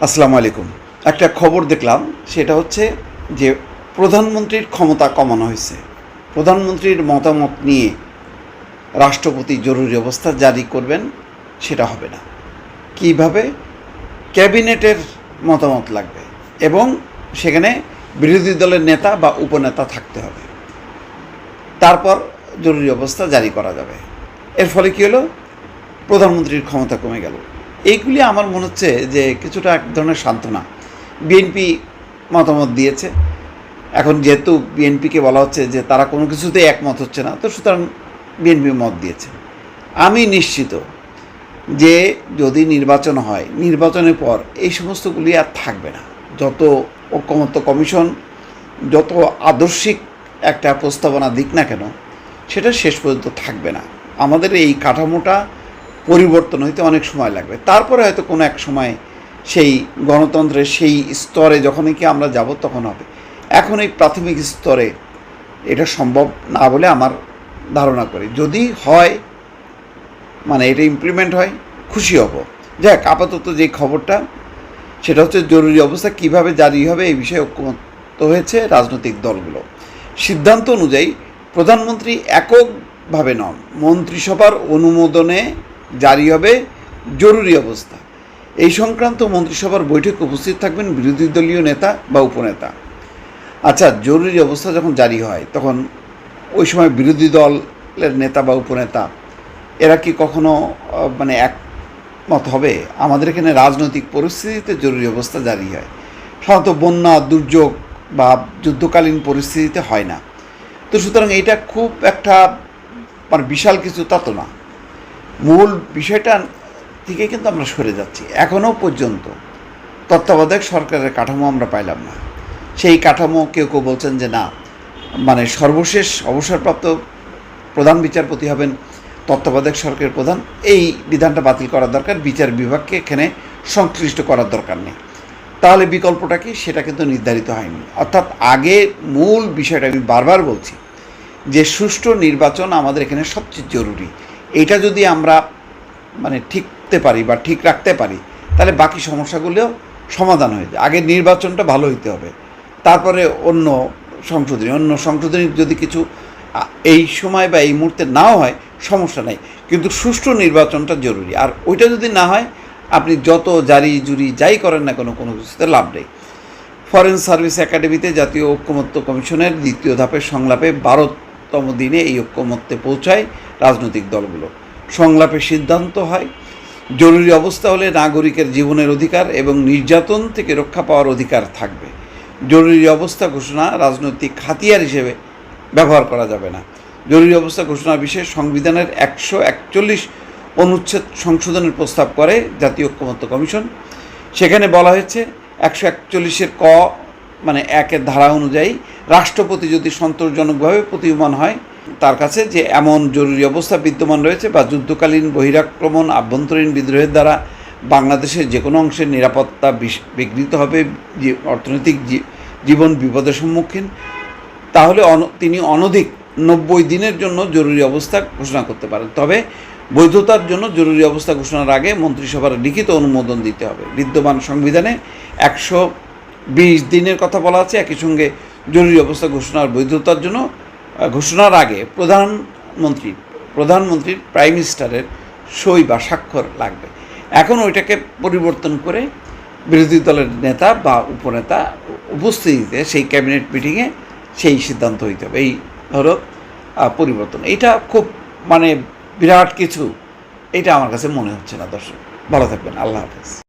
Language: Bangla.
আসসালামু আলাইকুম। একটা খবর দেখলাম, সেটা হচ্ছে যে প্রধানমন্ত্রীর ক্ষমতা কমানো হয়েছে। প্রধানমন্ত্রীর মতামত নিয়ে রাষ্ট্রপতি জরুরি অবস্থা জারি করবেন, সেটা হবে না। কীভাবে? ক্যাবিনেটের মতামত লাগবে এবং সেখানে বিরোধী দলের নেতা বা উপনেতা থাকতে হবে। তারপর জরুরি অবস্থা জারি করা যাবে। এর ফলে কী হলো? প্রধানমন্ত্রীর ক্ষমতা কমে গেল। এইগুলি আমার মনে হচ্ছে যে কিছুটা এক ধরনের সান্ত্বনা। বিএনপি মতামত দিয়েছে। এখন যেহেতু বিএনপিকে বলা হচ্ছে যে তারা কোনো কিছুতেই একমত হচ্ছে না, তো সুতরাং বিএনপি মত দিয়েছে। আমি নিশ্চিত যে যদি নির্বাচন হয়, নির্বাচনের পর এই সমস্তগুলি আর থাকবে না। যত ঐক্যমত্য কমিশন, যত আদর্শিক একটা প্রস্তাবনা দিক না কেন, সেটা শেষ পর্যন্ত থাকবে না। আমাদের এই কাঠামোটা পরিবর্তন হইতে অনেক সময় লাগবে। তারপরে হয়তো কোনো এক সময় সেই গণতন্ত্রের সেই স্তরে যখনই কি আমরা যাব তখন হবে। এখন এই প্রাথমিক স্তরে এটা সম্ভব না বলে আমার ধারণা করি। যদি হয় মানে এটা ইমপ্লিমেন্ট হয়, খুশি হব। যাক, আপাতত যে খবরটা, সেটা হচ্ছে জরুরি অবস্থা, কীভাবে জারি হবে এই বিষয়ে ঐক্যমত্য হয়েছে রাজনৈতিক দলগুলো। সিদ্ধান্ত অনুযায়ী প্রধানমন্ত্রী এককভাবে নন, মন্ত্রিসভার অনুমোদনে জারি হবে জরুরি অবস্থা। এই সংক্রান্ত মন্ত্রিসভার বৈঠকে উপস্থিত থাকবেন বিরোধী দলীয় নেতা বা উপনেতা। আচ্ছা জরুরি অবস্থা যখন জারি হয়, তখন ওই সময় বিরোধী দলের নেতা বা উপনেতা, এরা কি কখনো মানে একমত হবে? আমাদের এখানে রাজনৈতিক পরিস্থিতিতে জরুরি অবস্থা জারি হয়। সাধারণত বন্যা, দুর্যোগ বা যুদ্ধকালীন পরিস্থিতিতে হয় না। তো সুতরাং এটা খুব একটা মানে বিশাল কিছু তা তো না। মূল বিষয়টা থেকে কিন্তু আমরা সরে যাচ্ছি এখনও পর্যন্ত। তত্ত্বাবধায়ক সরকারের কাঠামো আমরা পাইলাম না। সেই কাঠামো কেউ কেউ বলছেন যে না মানে সর্বশেষ অবসরপ্রাপ্ত প্রধান বিচারপতি হবেন তত্ত্বাবধায়ক সরকারের প্রধান। এই বিধানটা বাতিল করার দরকার, বিচার বিভাগকে এখানে সংশ্লিষ্ট করার দরকার নেই। তাহলে বিকল্পটা কি? সেটা কিন্তু নির্ধারিত হয়নি। অর্থাৎ আগে মূল বিষয়টা আমি বারবার বলছি যে সুষ্ঠু নির্বাচন আমাদের এখানে সবচেয়ে জরুরি। এটা যদি আমরা মানে ঠিকতে পারি বা ঠিক রাখতে পারি, তাহলে বাকি সমস্যাগুলো সমাধান হয়ে যায়। আগে নির্বাচনটা ভালো হইতে হবে। তারপরে অন্য সংশোধনী অন্য সংশোধনী যদি কিছু এই সময় বা এই মুহূর্তে নাও হয়, সমস্যা নাই। কিন্তু সুষ্ঠু নির্বাচনটা জরুরি। আর ওইটা যদি না হয়, আপনি যত জারি জুরি যাই করেন না কোনো কোনো কিছুতে লাভ নেই। ফরেন সার্ভিস একাডেমিতে জাতীয় ঐক্যমত্য কমিশনের দ্বিতীয় ধাপের সংলাপে বারোতম দিনে এই ঐক্যমত্যে পৌঁছায় রাজনৈতিক দলগুলো। সংলাপে সিদ্ধান্ত হয়, জরুরি অবস্থা হলে নাগরিকের জীবনের অধিকার এবং নির্যাতন থেকে রক্ষা পাওয়ার অধিকার থাকবে। জরুরি অবস্থা ঘোষণা রাজনৈতিক হাতিয়ার হিসেবে ব্যবহার করা যাবে না। জরুরি অবস্থা ঘোষণা বিষয়ে সংবিধানের একশো একচল্লিশ অনুচ্ছেদ সংশোধনের প্রস্তাব করে জাতীয় ঐক্যমত্য কমিশন। সেখানে বলা হয়েছে, একশো একচল্লিশের ক মানে একের ধারা অনুযায়ী রাষ্ট্রপতি যদি সন্তোষজনকভাবে প্রতীয়মান হয়, তার কাছে যে এমন জরুরি অবস্থা বিদ্যমান রয়েছে বা যুদ্ধকালীন বহিরাক্রমণ, আভ্যন্তরীণ বিদ্রোহের দ্বারা বাংলাদেশের যে কোনো অংশের নিরাপত্তা বিঘ্নিত হবে যে অর্থনৈতিক জীবন বিপদের সম্মুখীন, তাহলে তিনি অনধিক নব্বই দিনের জন্য জরুরি অবস্থা ঘোষণা করতে পারেন। তবে বৈধতার জন্য জরুরি অবস্থা ঘোষণার আগে মন্ত্রিসভার লিখিত অনুমোদন দিতে হবে। বিদ্যমান সংবিধানে একশো বিশ দিনের কথা বলা আছে একই সঙ্গে জরুরি অবস্থা ঘোষণার বৈধতার জন্য ঘোষণার আগে প্রধানমন্ত্রী প্রধানমন্ত্রীর প্রাইম মিনিস্টারের সই বা স্বাক্ষর লাগবে। এখন ওইটাকে পরিবর্তন করে বিরোধী দলের নেতা বা উপনেতা উপস্থিতিতে সেই ক্যাবিনেট মিটিংয়ে সেই সিদ্ধান্ত হইতে হবে। এই আহ, পরিবর্তন। এটা খুব মানে বিরাট কিছু। এটা আমার কাছে মনে হচ্ছে না দর্শক। ভালো থাকবেন। আল্লাহ হাফেজ।